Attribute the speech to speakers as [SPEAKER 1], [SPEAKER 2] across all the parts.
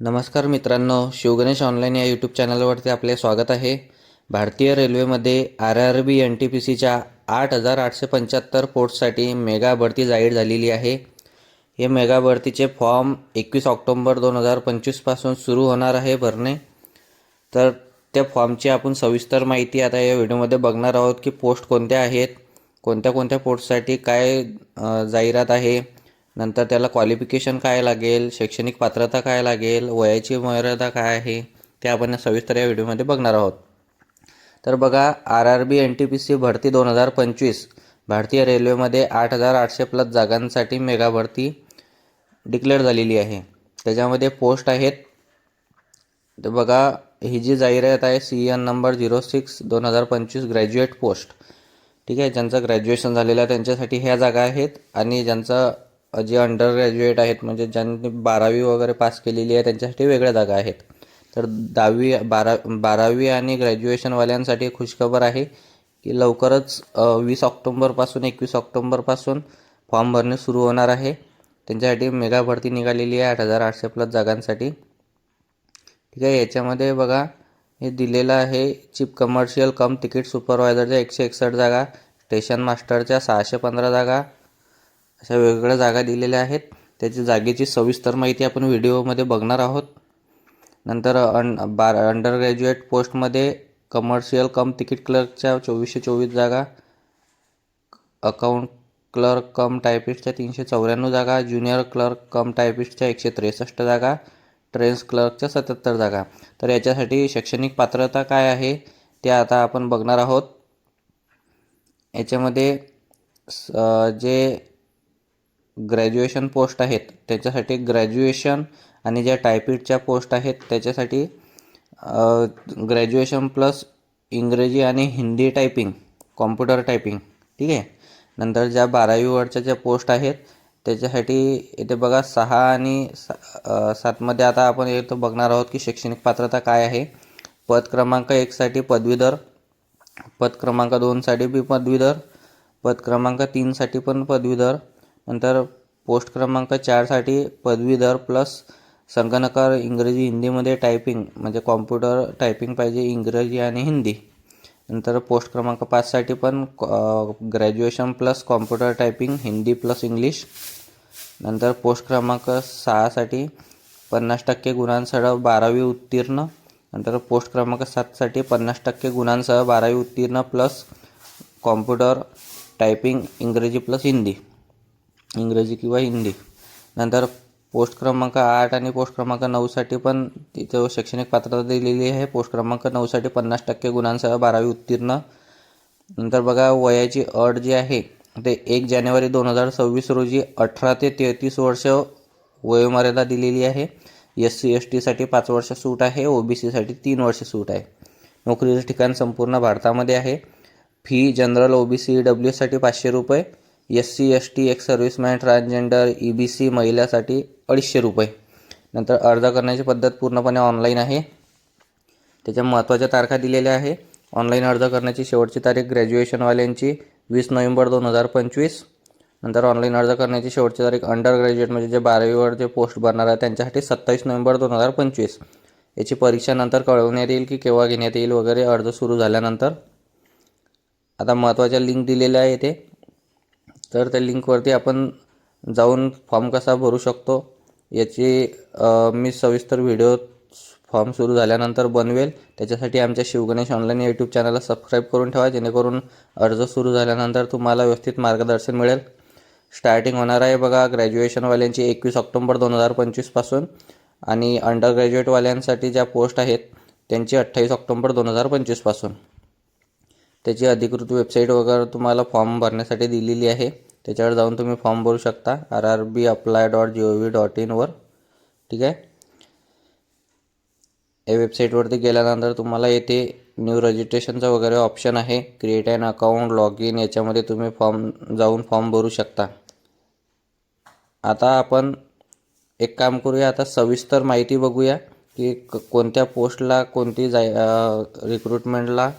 [SPEAKER 1] नमस्कार मित्रांनो शिवगणेश ऑनलाईन या यूट्यूब चॅनलवरती आपले स्वागत आहे. भारतीय रेल्वेमध्ये R R B N T P सीच्या आठ हजार आठशे पंच्याहत्तर पोस्टसाठी मेगा भरती जाहीर झालेली आहे. हे मेगा भरतीचे फॉर्म एकवीस ऑक्टोंबर दोन हजार पंचवीसपासून सुरू होणार आहे भरणे. तर त्या फॉर्मची आपण सविस्तर माहिती आता या व्हिडिओमध्ये बघणार आहोत की पोस्ट कोणत्या आहेत कोणत्या कोणत्या पोस्टसाठी काय जाहिरात आहे नंतर त्याला क्वालिफिकेशन काय लागेल? शैक्षणिक पात्रता काय लागेल? वयाची मर्यादा काय आहे? ते आपण सविस्तर या व्हिडिओमध्ये बघणार आहोत. तर बघा R R B N T P C भरती दोन हजार पंचवीस. भारतीय रेल्वेमध्ये आठ हजार आठशे प्लस जागांसाठी मेगा भरती डिक्लेअर झालेली आहे. त्याच्यामध्ये पोस्ट आहेत. तर बघा ही जी जाहिरात आहे C N number zero six दोन हजार पंचवीस ग्रॅज्युएट पोस्ट ठीक आहे ज्यांचं ग्रॅज्युएशन झालेलं आहे त्यांच्यासाठी ह्या जागा आहेत आणि ज्यांचं जे अंडर ग्रॅज्युएट आहेत म्हणजे ज्यांनी बारावी वगैरे पास केलेली आहे त्यांच्यासाठी वेगळ्या जागा आहेत. तर दहावी बारा बारावी आणि ग्रॅज्युएशनवाल्यांसाठी खुशखबर आहे की लवकरच वीस ऑक्टोंबरपासून एकवीस ऑक्टोंबरपासून फॉर्म भरणे सुरू होणार आहे. त्यांच्यासाठी मेगा भरती निघालेली आहे आठ हजार आठशे प्लस जागांसाठी. ठीक आहे याच्यामध्ये बघा हे दिलेलं आहे चिप कमर्शियल कम तिकीट सुपरवायझरच्या एकशे एकसष्ट जागा स्टेशन मास्टरच्या सहाशे पंधरा जागा अशा वेगवेगळ्या जागा दिलेल्या आहेत. त्याची जागेची सविस्तर माहिती आपण व्हिडिओमध्ये बघणार आहोत. नंतर अन बार अंडर ग्रॅज्युएट पोस्टमध्ये कमर्शियल कम तिकीट क्लर्कच्या चोवीसशे चोवीस जागा अकाउंट क्लर्क कम टायपिस्टच्या तीनशे चौऱ्याण्णव जागा ज्युनियर क्लर्क कम टायपिस्टच्या एकशे त्रेसष्ट जागा ट्रेन्स क्लर्कच्या सत्याहत्तर जागा. तर याच्यासाठी शैक्षणिक पात्रता काय आहे ते आता आपण बघणार आहोत. याच्यामध्ये स- जे ग्रॅज्युएशन पोस्ट आहेत त्याच्यासाठी ग्रॅज्युएशन आणि ज्या टायपिस्टच्या पोस्ट आहेत त्याच्यासाठी ग्रॅज्युएशन प्लस इंग्रजी आणि हिंदी टायपिंग कॉम्प्युटर टायपिंग ठीक आहे? नंतर ज्या बारावीवरच्या ज्या पोस्ट आहेत त्याच्यासाठी इथे बघा सहा आणि सा सातमध्ये आता आपण इथं बघणार आहोत की शैक्षणिक पात्रता काय आहे. पद क्रमांक एकसाठी पदवीधर पद क्रमांक दोनसाठी बी पदवीधर पद क्रमांक तीनसाठी पण पदवीधर नंतर पोस्ट क्रमांक चारसाठी पदवीधर प्लस संगणकार इंग्रजी हिंदीमध्ये टायपिंग म्हणजे कॉम्प्युटर टायपिंग पाहिजे इंग्रजी आणि हिंदी. नंतर पोस्ट क्रमांक पाचसाठी पण graduation plus computer typing Hindi plus English नंतर पोस्ट क्रमांक सहासाठी पन्नास टक्के गुणांसह बारावी उत्तीर्ण. नंतर पोस्ट क्रमांक सातसाठी पन्नास टक्के गुणांसह बारावी उत्तीर्ण प्लस कॉम्प्युटर टायपिंग इंग्रजी प्लस हिंदी. इंग्रजी किंवा हिंदी. नंतर पोस्ट क्रमांक आठ आणि पोस्ट क्रमांक नऊसाठी पण तिथं शैक्षणिक पात्रता दिलेली आहे. पोस्ट क्रमांक नऊसाठी पन्नास टक्के गुणांसह बारावी उत्तीर्ण. नंतर बघा वयाची अट जी आहे ते एक जानेवारी दोन हजार सव्वीस रोजी अठरा ते तेहतीस वर्ष वयोमर्यादा दिलेली आहे. एस सी एस टीसाठी पाच वर्ष सूट आहे. ओ बी सीसाठी तीन वर्ष सूट आहे. नोकरीचं ठिकाण संपूर्ण भारतामध्ये आहे. Fee general O B C डब्ल्यूसाठी पाचशे रुपये. S C S T ex serviceman transgender E B C महिलासाठी अडीचशे रुपये. नंतर अर्ज करण्याची पद्धत पूर्णपणे ऑनलाईन आहे. त्याच्या महत्त्वाच्या तारखा दिलेल्या आहे. ऑनलाईन अर्ज करण्याची शेवटची तारीख ग्रॅज्युएशनवाल्यांची वीस नोव्हेंबर दोन हजार पंचवीस. नंतर ऑनलाईन अर्ज करण्याची शेवटची तारीख अंडर ग्रॅज्युएट म्हणजे जे बारावीवर जे पोस्ट भरणार आहे त्यांच्यासाठी सत्तावीस नोव्हेंबर दोन हजार पंचवीस. याची परीक्षा नंतर कळवण्यात येईल की केव्हा घेण्यात येईल वगैरे अर्ज सुरू झाल्यानंतर. आता महत्त्वाच्या लिंक दिलेल्या आहे ते तर त्या लिंकवरती आपण जाऊन फॉर्म कसा भरू शकतो याची मी सविस्तर व्हिडिओ फॉर्म सुरू झाल्यानंतर बनवेल. त्याच्यासाठी आमच्या शिवगणेश ऑनलाईन यूट्यूब चॅनलला सबस्क्राईब करून ठेवा जेणेकरून अर्ज सुरू झाल्यानंतर तुम्हाला व्यवस्थित मार्गदर्शन मिळेल. स्टार्टिंग होणार आहे बघा ग्रॅज्युएशनवाल्यांची एकवीस ऑक्टोंबर दोन हजार पंचवीसपासून आणि अंडर ग्रॅज्युएटवाल्यांसाठी ज्या पोस्ट आहेत त्यांची अठ्ठावीस ऑक्टोंबर दोन हजार पंचवीसपासून त्याची अधिकृत वेबसाईट वगैरे तुम्हाला फॉर्म भरण्यासाठी दिलेली आहे. त्याच्यावर जाऊन तुम्ही फॉर्म भरू शकता. R R B apply dot G O V dot इनवर ठीक आहे? या वेबसाईटवरती गेल्यानंतर तुम्हाला येथे न्यू रजिस्ट्रेशनचा वगैरे ऑप्शन आहे. Create and account log in याच्यामध्ये तुम्ही फॉर्म जाऊन फॉर्म भरू शकता. आता आपण एक काम करूया. आता सविस्तर माहिती बघूया की क कोणत्या पोस्टला कोणती जाय रिक्रुटमेंटला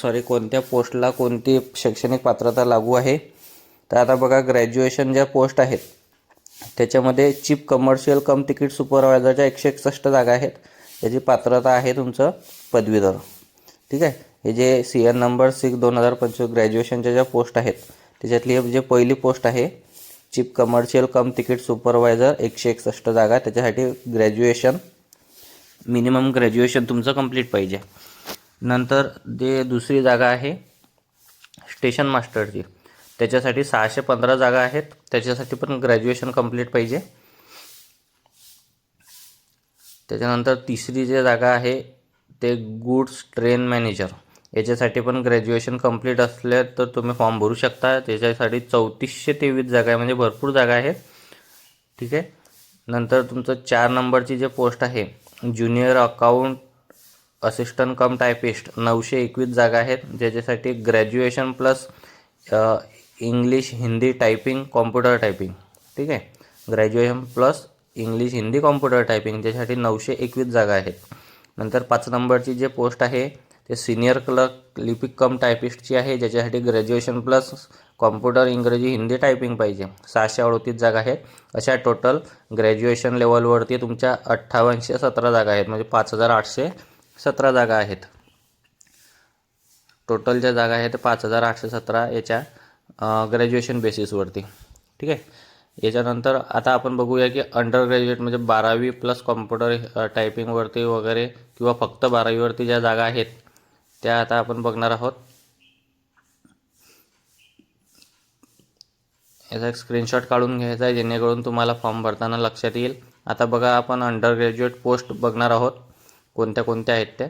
[SPEAKER 1] सॉरी कोणत्या पोस्टला कोणती शैक्षणिक पात्रता लागू आहे? तर आता बघा ग्रॅज्युएशन ज्या पोस्ट आहेत त्याच्यामध्ये चीप कमर्शियल कम तिकीट सुपरवायझरच्या एकशे एकसष्ट जागा आहेत. याची पात्रता आहे तुमचं पदवीधर. ठीक आहे? हे जे सी एन नंबर सिक्स दोन हजार पंचवीस ग्रॅज्युएशनच्या ज्या पोस्ट आहेत त्याच्यातली जे पहिली पोस्ट आहे chief commercial cum ticket supervisor एकशे एकसष्ट जागा त्याच्यासाठी ग्रॅज्युएशन मिनिमम ग्रॅज्युएशन तुमचं कंप्लीट पाहिजे. नंतर जे दुसरी जागा आहे स्टेशन मास्टरची त्याच्यासाठी सहाशे पंधरा जागा आहेत. त्याच्यासाठी पण ग्रॅज्युएशन कंप्लीट पाहिजे. त्याच्यानंतर तिसरी जी जागा आहे ते गुड्स ट्रेन मॅनेजर याच्यासाठी पण ग्रॅज्युएशन कंप्लीट असले तर तुम्ही फॉर्म भरू शकता. त्याच्यासाठी चौतीसशे तेवीस जागा आहे म्हणजे भरपूर जागा आहेत. ठीक आहे? नंतर तुमचं चार नंबरची जे पोस्ट आहे junior account assistant cum typist नऊशे एकवीस जागा आहेत ज्याच्यासाठी graduation plus English Hindi typing computer typing ठीक आहे? Graduation plus English Hindi computer typing ज्यासाठी नऊशे एकवीस जागा आहेत. नंतर पाच नंबरची जे पोस्ट आहे ते सिनियर क्लर्क लिपिक कम टायपिस्टची आहे ज्याच्यासाठी ग्रॅज्युएशन प्लस कॉम्प्युटर इंग्रजी हिंदी टायपिंग पाहिजे. सहाशे अडतीस जागा आहेत. अशा टोटल ग्रॅज्युएशन लेवलवरती तुमच्या अठ्ठावनशे सतरा जागा आहेत. म्हणजे पाच हजार आठशे सतरा जागा आहेत. टोटल ज्या जागा आहेत पाच हजार आठशे सतरा याच्या ग्रॅज्युएशन बेसिसवरती ठीक आहे? याच्यानंतर आता आपण बघूया की अंडर ग्रॅज्युएट म्हणजे बारावी प्लस कॉम्प्युटर टायपिंगवरती वगैरे किंवा फक्त बारावीवरती ज्या जागा आहेत त्या आता आपण बघणार आहोत. याचा एक स्क्रीनशॉट काढून घ्यायचा आहे जेणेकरून तुम्हाला फॉर्म भरताना लक्षात येईल. आता बघा आपण अंडर ग्रॅज्युएट पोस्ट बघणार आहोत. कोणत्या कोणत्या आहेत त्या?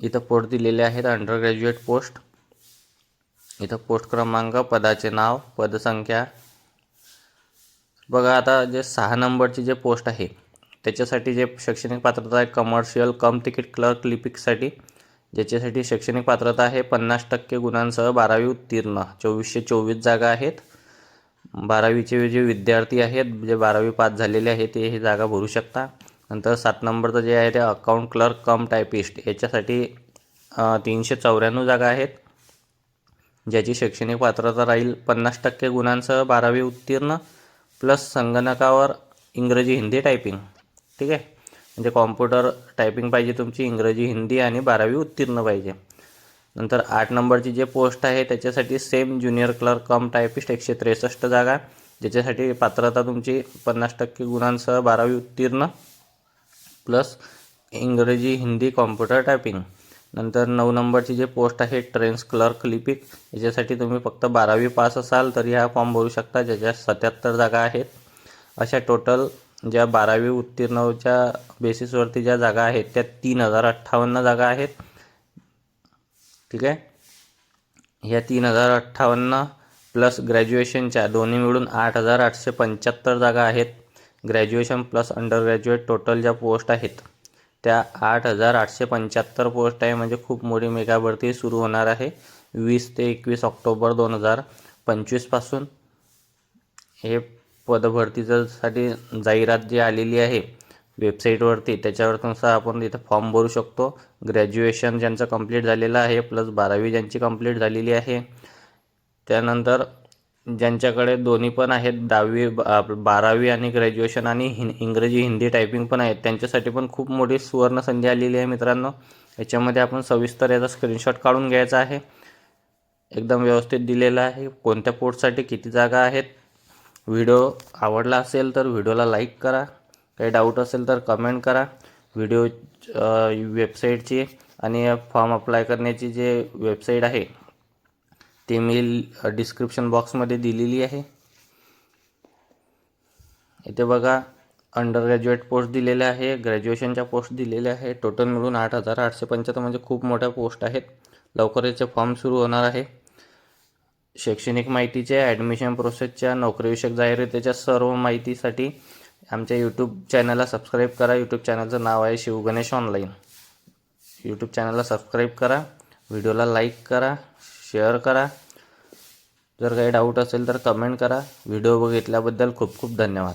[SPEAKER 1] इथं पोस्ट दिलेले आहेत अंडर ग्रॅज्युएट पोस्ट इथं पोस्ट क्रमांक पदाचे नाव पदसंख्या. बघा आता जे सहा नंबरची जे पोस्ट आहे त्याच्यासाठी जे शैक्षणिक पात्रता आहे कमर्शियल कम तिकीट क्लर्क लिपिकसाठी ज्याच्यासाठी शैक्षणिक पात्रता आहे पन्नास टक्के गुणांसह बारावी उत्तीर्ण चोवीसशे चोवीस जागा आहेत. बारावीचे जे विद्यार्थी आहेत जे बारावी पास झालेले आहेत ते हे जागा भरू शकता. नंतर सात नंबरचं जे आहे ते अकाउंट क्लर्क कम टायपिस्ट याच्यासाठी तीनशे चौऱ्याण्णव जागा आहेत. ज्याची शैक्षणिक पात्रता राहील पन्नास टक्के गुणांसह बारावी उत्तीर्ण प्लस संगणकावर इंग्रजी हिंदी टायपिंग ठीक आहे? म्हणजे कॉम्प्युटर टायपिंग पाहिजे तुमची इंग्रजी हिंदी आणि बारावी उत्तीर्ण पाहिजे. नंतर आठ नंबरची जे पोस्ट आहे त्याच्यासाठी same junior clerk cum typist एकशे त्रेसष्ट जागा. ज्याच्यासाठी पात्रता तुमची पन्नास टक्के गुणांसह बारावी उत्तीर्ण प्लस इंग्रजी हिंदी कॉम्प्युटर टायपिंग नंतर नऊ नंबरची जे पोस्ट आहे ट्रेन्स क्लर्क लिपिक याच्यासाठी तुम्ही फक्त बारावी पास असाल तरी हा फॉर्म भरू शकता ज्याच्या सत्याहत्तर जागा आहेत. अशा टोटल ज्या बारावी उत्तीर्णच्या बेसिसवरती ज्या जागा आहेत त्या तीन हजार अठ्ठावन्न जागा आहेत. ठीक आहे? ह्या तीन हजार अठ्ठावन्न प्लस ग्रॅज्युएशनच्या दोन्ही मिळून आठ हजार आठशे पंच्याहत्तर जागा आहेत. Graduation plus under graduate total ज्या पोस्ट आहेत त्या आठ हजार आठशे पंच्याहत्तर पोस्ट आहे. म्हणजे खूप मोठी मेगा भरती सुरू होणार आहे. वीस ते एकवीस ऑक्टोबर दोन हजार पंचवीसपासून हे पदभरतीसाठी जाहिरात जी आलेली आहे वेबसाईटवरती त्याच्यावर तुमचा आपण इथं फॉर्म भरू शकतो. ग्रॅज्युएशन ज्यांचं कंप्लीट झालेलं आहे प्लस बारावी ज्यांची कंप्लीट झालेली आहे त्यानंतर ज्यांच्याकडे दोन्ही पण आहेत दहावी बारावी आणि ग्रॅज्युएशन आणि हिं इंग्रजी हिंदी टायपिंग पण आहेत त्यांच्यासाठी पण खूप मोठी सुवर्ण संधी आलेली आहे मित्रांनो. याच्यामध्ये आपण सविस्तर याचा स्क्रीनशॉट काढून घ्यायचा आहे. एकदम व्यवस्थित दिलेला आहे. कोणत्या पोर्टसाठी किती जागा आहेत? व्हिडिओ आवडला असेल तर व्हिडिओला लाईक करा. काही डाऊट असेल तर कमेंट करा. व्हिडिओ वेबसाईटची आणि फॉर्म अप्लाय करण्याची जे वेबसाईट आहे ते मी डिस्क्रिप्शन बॉक्समध्ये दिलेली आहे. इथे बघा अंडर ग्रॅज्युएट पोस्ट दिलेले आहे ग्रॅज्युएशनच्या पोस्ट दिलेल्या आहे. टोटल मिळून आठ हजार आठशे पंच्याहत्तर म्हणजे खूप मोठ्या पोस्ट आहेत. लवकर याचे फॉर्म सुरू होणार आहे. शैक्षणिक माहितीच्या ॲडमिशन प्रोसेसच्या नोकरीविषयक जाहिरातीच्या सर्व माहितीसाठी आमच्या यूट्यूब चॅनलला सबस्क्राईब करा. यूट्यूब चॅनलचं नाव आहे शिवगणेश ऑनलाईन यूट्यूब चॅनलला सबस्क्राईब करा. व्हिडिओला लाईक करा. शेअर करा. जर काही डाऊट असेल तर कमेंट करा. व्हिडिओ बघितल्याबद्दल खूप खूप धन्यवाद.